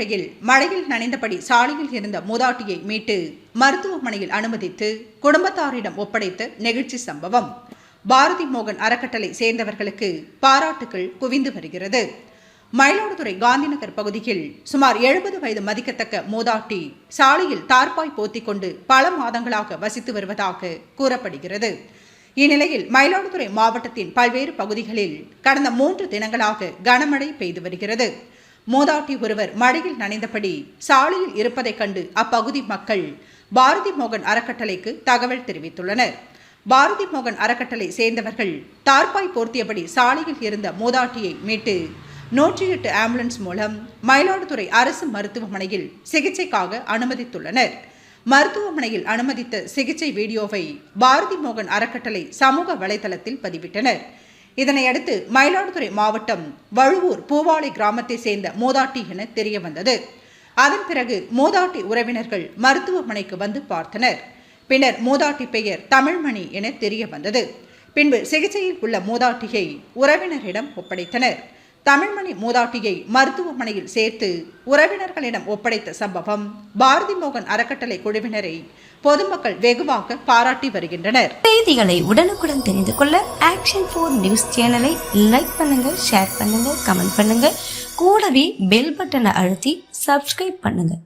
மயிலாடுதுறையில் மழையில் நனைந்தபடி சாலையில் இருந்த மூதாட்டியை மீட்டு மருத்துவமனையில் அனுமதித்து குடும்பத்தாரிடம் ஒப்படைத்த நெகிழ்ச்சி சம்பவம். பாரதி மோகன் அறக்கட்டளை சேர்ந்தவர்களுக்கு பாராட்டுகள் குவிந்து வருகிறது. மயிலாடுதுறை காந்திநகர் பகுதியில் சுமார் எழுபது வயது மதிக்கத்தக்க மூதாட்டி சாலையில் தார்பாய் போத்திக் கொண்டு பல மாதங்களாக வசித்து வருவதாக கூறப்படுகிறது. இந்நிலையில் மயிலாடுதுறை மாவட்டத்தின் பல்வேறு பகுதிகளில் கடந்த மூன்று தினங்களாக கனமழை பெய்து வருகிறது. மூதாட்டி ஒருவர் மழையில் நனைந்தபடி சாலையில் இருப்பதைக் கண்டு அப்பகுதி மக்கள் பாரதி மோகன் அறக்கட்டளைக்கு தகவல் தெரிவித்துள்ளனர். பாரதி மோகன் அறக்கட்டளை சேர்ந்தவர்கள் தார்பாய் போர்த்தியபடி சாலையில் இருந்த மூதாட்டியை மீட்டு நூற்றி எட்டு ஆம்புலன்ஸ் மூலம் மயிலாடுதுறை அரசு மருத்துவமனையில் சிகிச்சைக்காக அனுமதித்துள்ளனர். மருத்துவமனையில் அனுமதித்த சிகிச்சை வீடியோவை பாரதி மோகன் அறக்கட்டளை சமூக வலைதளத்தில் பதிவிட்டனர். இதனையடுத்து மயிலாடுதுறை மாவட்டம் வழுவூர் பூவாளை கிராமத்தை சேர்ந்த மூதாட்டி என தெரிய வந்தது அதன் பிறகு மூதாட்டி உறவினர்கள் மருத்துவமனைக்கு வந்து பார்த்தனர். பின்னர் மூதாட்டி பெயர் தமிழ்மணி என தெரிய வந்தது பின்பு சிகிச்சையில் உள்ள மூதாட்டியை உறவினரிடம் ஒப்படைத்தனர். தமிழ்மணி மூதாட்டியை மருத்துவமனையில் சேர்த்து உறவினர்களிடம் ஒப்படைத்த சம்பவம் பாரதி மோகன் அறக்கட்டளை குழுவினரை பொதுமக்கள் வெகுவாக பாராட்டி வருகின்றனர். செய்திகளை உடனுக்குடன் தெரிந்து கொள்ள ஆக்ஷன் ஃபோர் நியூஸ் சேனலை லைக் பண்ணுங்க ஷேர் பண்ணுங்க கமெண்ட் பண்ணுங்க கூடவே பெல் பட்டனை அழுத்தி சப்ஸ்கிரைப் பண்ணுங்க